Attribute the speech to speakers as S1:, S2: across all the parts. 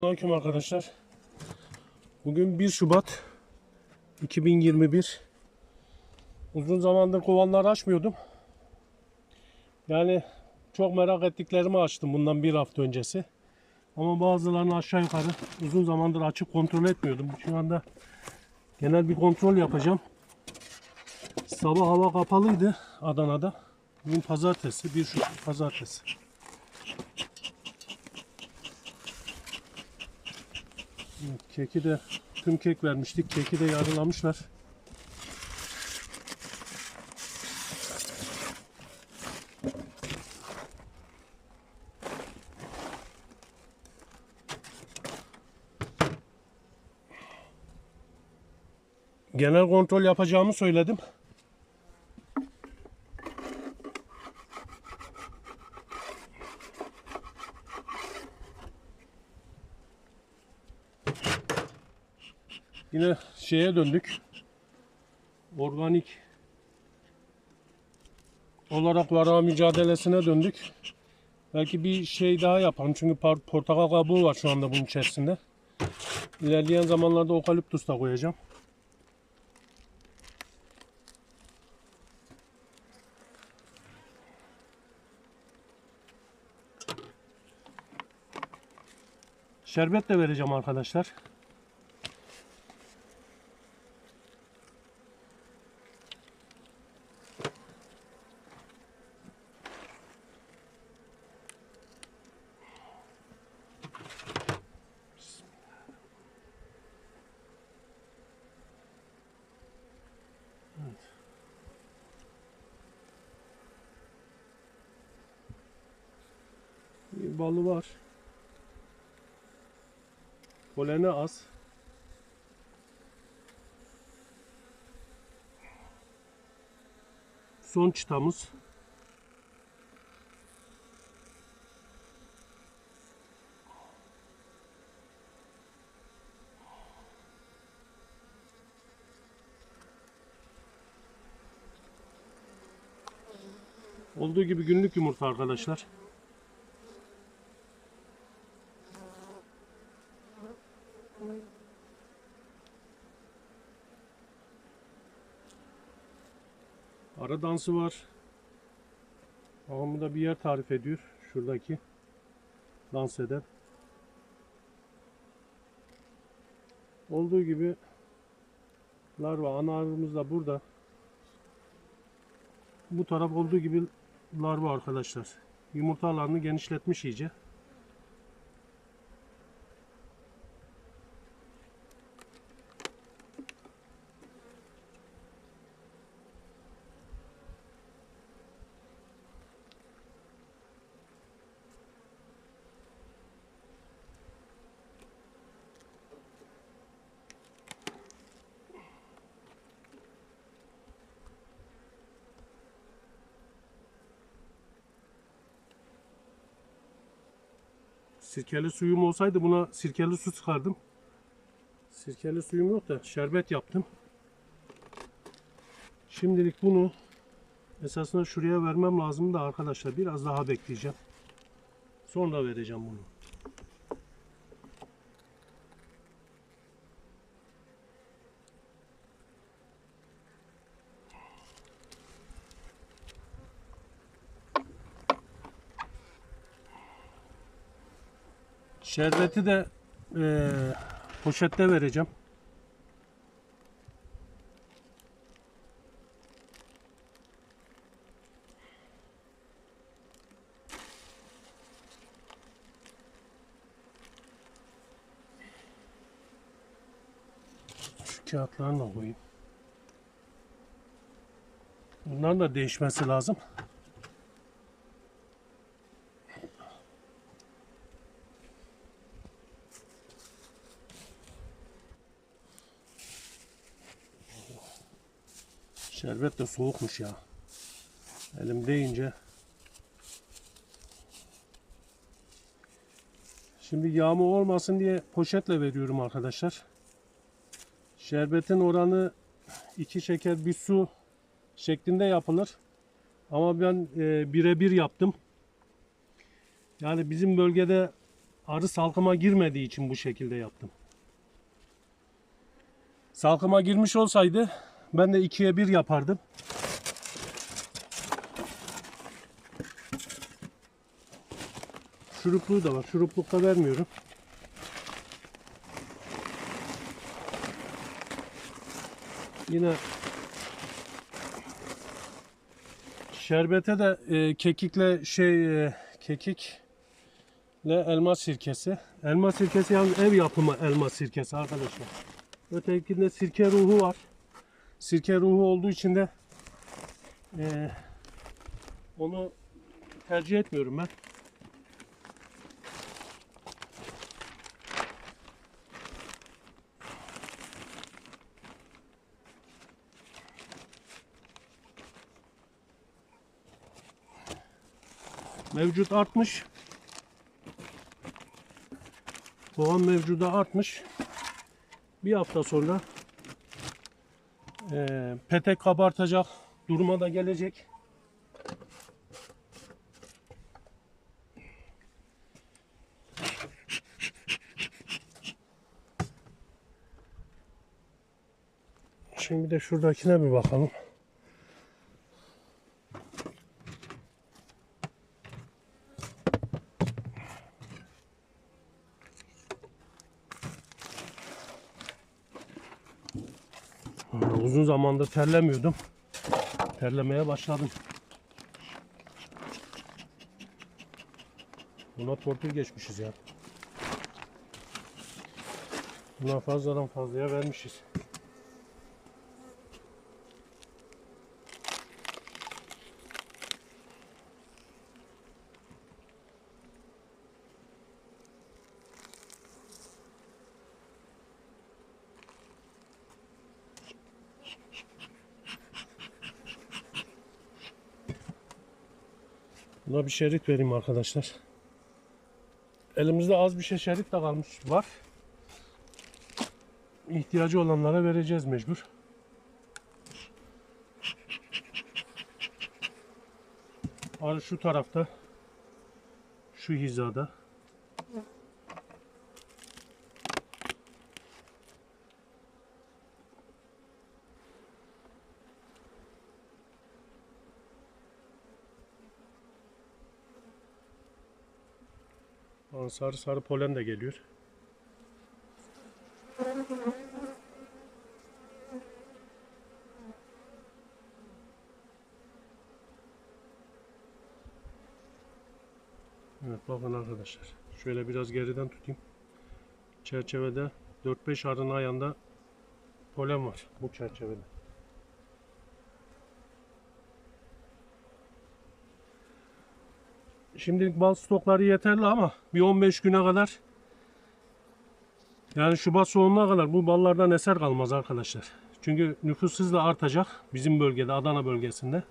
S1: Selamünaleyküm arkadaşlar. Bugün 1 Şubat 2021. Uzun zamandır kovanları açmıyordum. Yani çok merak ettiklerimi açtım bundan bir hafta öncesi. Ama bazılarını aşağı yukarı uzun zamandır açıp kontrol etmiyordum. Şu anda genel bir kontrol yapacağım. Sabah hava kapalıydı Adana'da. Bugün pazartesi, 1 Şubat pazartesi. Keki de tüm kek vermiştik. Keki de yarılamışlar. Genel kontrol yapacağımı söyledim. Yine şeye döndük. Organik olarak vara mücadelesine döndük. Belki bir şey daha yapalım. Çünkü portakal kabuğu var şu anda bunun içerisinde. İlerleyen zamanlarda okaliptus da koyacağım. Şerbet de vereceğim arkadaşlar. Bir balı var. Poleni az. Son çıtamız. Olduğu gibi günlük yumurta arkadaşlar. Ara dansı var. Babamı da bir yer tarif ediyor. Şuradaki dans eden. Olduğu gibi larva ana arımız da burada. Bu taraf olduğu gibi larva arkadaşlar. Yumurta alanını genişletmiş iyice. Sirkeli suyum olsaydı buna sirkeli su sıkardım. Sirkeli suyum yok da şerbet yaptım. Şimdilik bunu esasında şuraya vermem lazım da arkadaşlar biraz daha bekleyeceğim. Sonra vereceğim bunu. Şerbeti de eee, poşette vereceğim. Şu kağıtlarını da koyayım. Bunların da değişmesi lazım. Şerbet de soğukmuş ya. Elim değince. Şimdi yağmur olmasın diye poşetle veriyorum arkadaşlar. Şerbetin oranı iki şeker bir su şeklinde yapılır. Ama ben e, birebir yaptım. Yani bizim bölgede arı salkıma girmediği için bu şekilde yaptım. Salkıma girmiş olsaydı ben de ikiye bir yapardım. Şurupluğu da var. Şuruplukta vermiyorum. Yine şerbete de e, kekikle şey e, kekikle elma sirkesi. Elma sirkesi yalnız ev yapımı elma sirkesi arkadaşlar. Ötekinde sirke ruhu var. Sirke ruhu olduğu için de e, onu tercih etmiyorum ben. Mevcut artmış. Kovan mevcuda artmış. Bir hafta sonra eee petek kabartacak duruma da gelecek. Şimdi de şuradakine bir bakalım. Uzun zamandır terlemiyordum. Terlemeye başladım. Buna torpil geçmişiz ya. Buna fazladan fazlaya vermişiz. Buna bir şerit vereyim arkadaşlar. Elimizde az bir şey şerit de kalmış var. İhtiyacı olanlara vereceğiz mecbur. Arı şu tarafta. Şu hizada. Aa, Sarı sarı polen de geliyor. Evet bakın arkadaşlar. Şöyle biraz geriden tutayım. Çerçevede 4-5 arının ayağında polen var bu çerçevede. Şimdilik bal stokları yeterli ama bir 15 güne kadar yani Şubat sonuna kadar bu ballardan eser kalmaz arkadaşlar. Çünkü nüfus hızla artacak bizim bölgede Adana bölgesinde.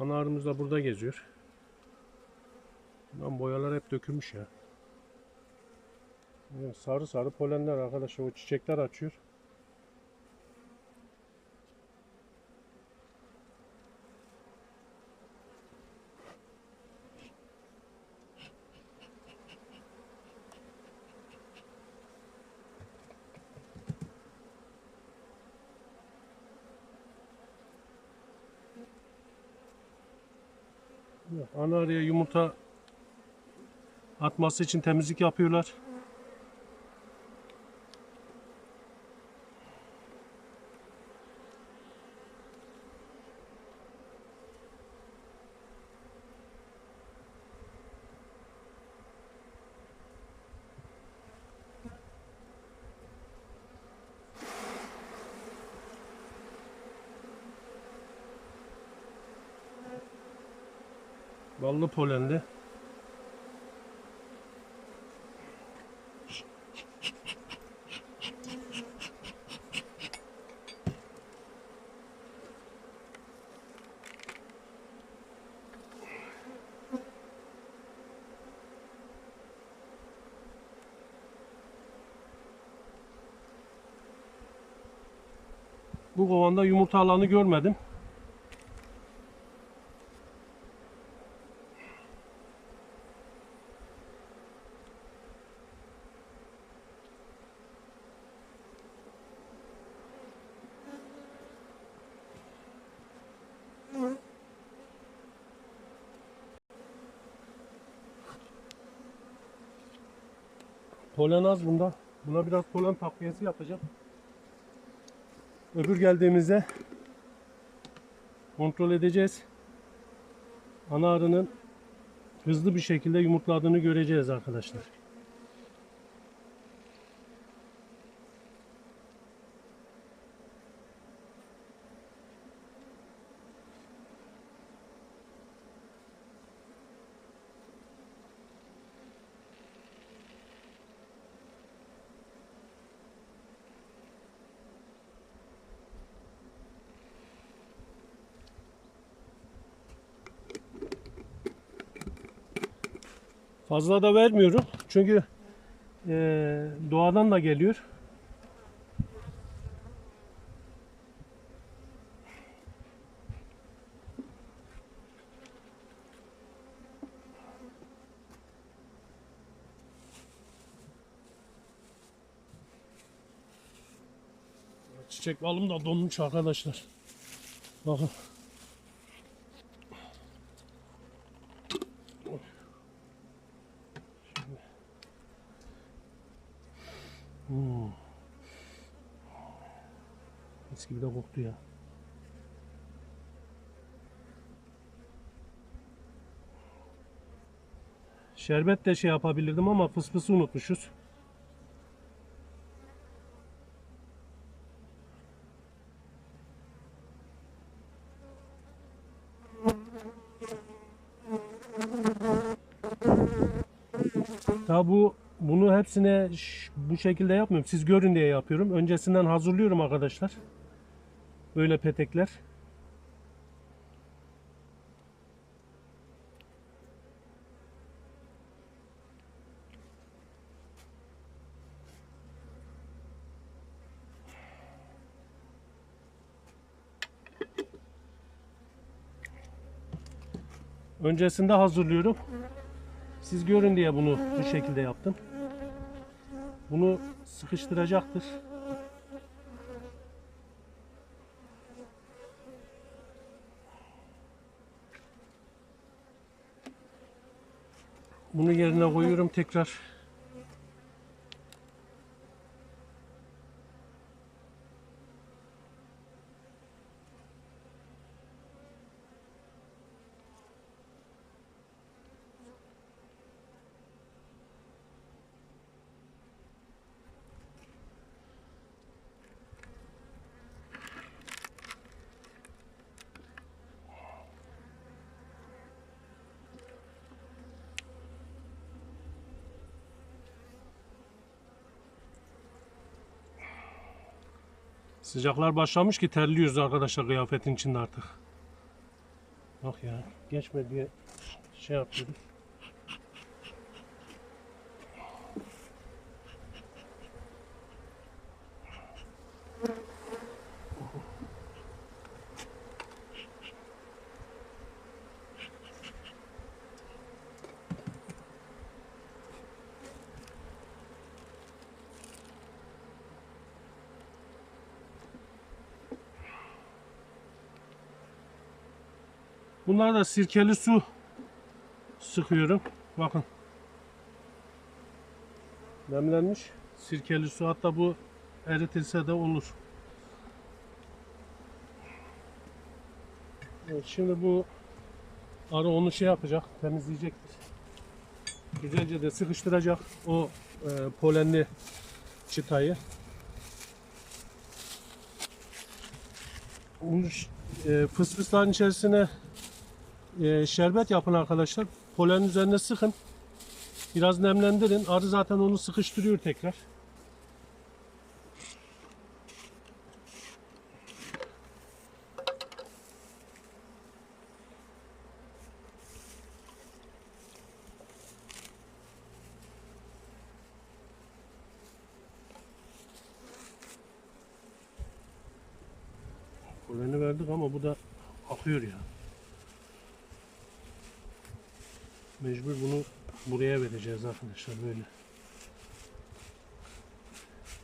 S1: Ana da burada geziyor. Lan boyalar hep dökülmüş ya. Sarı sarı polenler arkadaşlar o çiçekler açıyor. Ana arıya yumurta atması için temizlik yapıyorlar. Ballı polenli. Bu kovanda yumurta alanı görmedim. Polen az bunda. Buna biraz polen takviyesi yapacağım. Öbür geldiğimizde kontrol edeceğiz. Ana arının hızlı bir şekilde yumurtladığını göreceğiz arkadaşlar. Fazla da vermiyorum. Çünkü eee, doğadan da geliyor. Çiçek balım da donmuş arkadaşlar. Bakın. Gibi de koktu ya. Şerbet de şey yapabilirdim ama fısfısı unutmuşuz. Tabi bu bunu hepsine bu şekilde yapmıyorum. Siz görün diye yapıyorum. Öncesinden hazırlıyorum arkadaşlar. Böyle petekler. Öncesinde hazırlıyorum. Siz görün diye bunu bu şekilde yaptım. Bunu sıkıştıracaktır. Bunu yerine koyuyorum tekrar. Sıcaklar başlamış ki terliyoruz arkadaşlar kıyafetin içinde artık. Bak ya geçme diye şey yapıyordum. Bunlar da sirkeli su sıkıyorum. Bakın. Nemlenmiş. Sirkeli su hatta bu eritilse de olur. Evet, şimdi bu arı onu şey yapacak, temizleyecektir. Güzelce de sıkıştıracak o e, polenli çıtayı. Bunu e, fısfısların içerisine e, şerbet yapın arkadaşlar. Polen üzerine sıkın. Biraz nemlendirin. Arı zaten onu sıkıştırıyor tekrar. Poleni verdik ama bu da akıyor ya. Mecbur bunu buraya vereceğiz arkadaşlar böyle.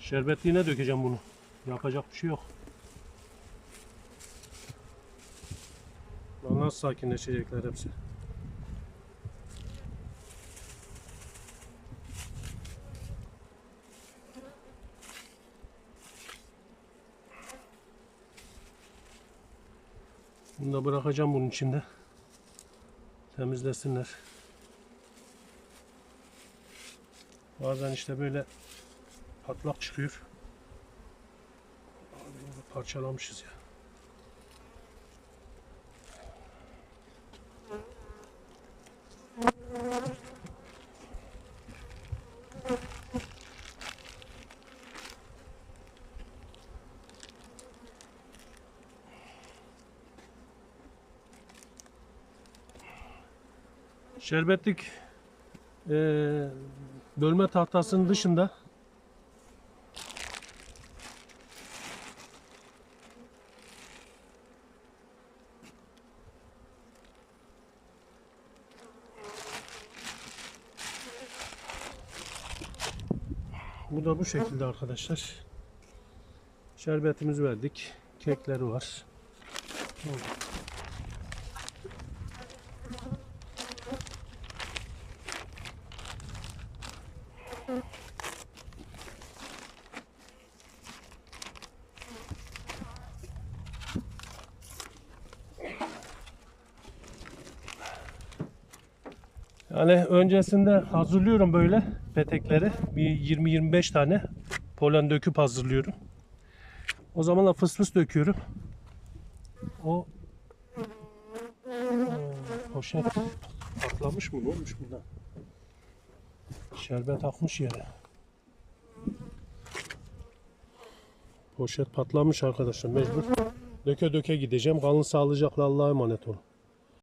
S1: Şerbetliğine dökeceğim bunu. Yapacak bir şey yok. Nasıl sakinleşecekler hepsi. Bunu da bırakacağım bunun içinde. Temizlesinler. Bazen işte böyle patlak çıkıyor. Parçalamışız ya. Şerbetlik bölme tahtasının dışında bu da bu şekilde arkadaşlar. Şerbetimizi verdik. Kekleri var. Yani öncesinde hazırlıyorum böyle petekleri. Bir 20-25 tane polen döküp hazırlıyorum. O zaman da fıs fıs döküyorum. O poşet patlamış mı? Ne olmuş burada? Şerbet akmış yere. Poşet patlamış arkadaşlar mecbur. Döke döke gideceğim. Kalın sağlıcakla Allah'a emanet olun.